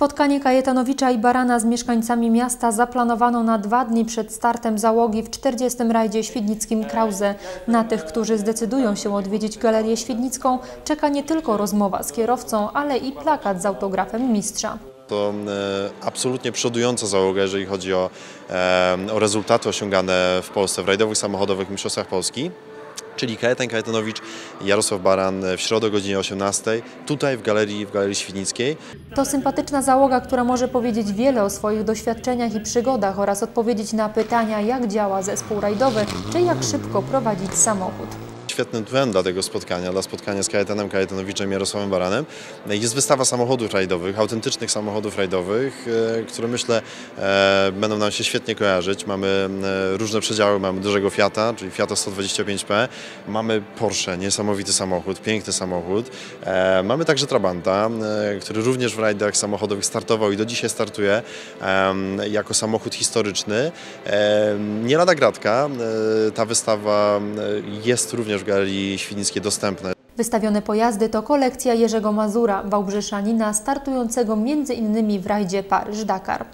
Spotkanie Kajetanowicza i Barana z mieszkańcami miasta zaplanowano na dwa dni przed startem załogi w 40. rajdzie świdnickim Krause. Na tych, którzy zdecydują się odwiedzić Galerię Świdnicką, czeka nie tylko rozmowa z kierowcą, ale i plakat z autografem mistrza. To e, absolutnie przodująca załoga, jeżeli chodzi o, e, o rezultaty osiągane w Polsce w rajdowych samochodowych mistrzostwach Polski. Czyli Kajetan Kajetanowicz Jarosław Baran w środę o godzinie 18 tutaj w galerii, w galerii Świdnickiej. To sympatyczna załoga, która może powiedzieć wiele o swoich doświadczeniach i przygodach oraz odpowiedzieć na pytania, jak działa zespół rajdowy, czy jak szybko prowadzić samochód. Świetnym tłem dla tego spotkania, dla spotkania z Kajetanem Kajetanowiczem i Jarosławem Baranem jest wystawa samochodów rajdowych, autentycznych samochodów rajdowych, e, które myślę e, będą nam się świetnie kojarzyć. Mamy e, różne przedziały, mamy dużego Fiata, czyli Fiata 125P, mamy Porsche, niesamowity samochód, piękny samochód. Mamy także Trabanta, który również w rajdach samochodowych startował i do dzisiaj startuje jako samochód historyczny. Nie lada gratka, ta wystawa jest również w Galerii Świdnickiej dostępne. Wystawione pojazdy to kolekcja Jerzego Mazura, Wałbrzeszanina, startującego m.in. w rajdzie Paryż-Dakar.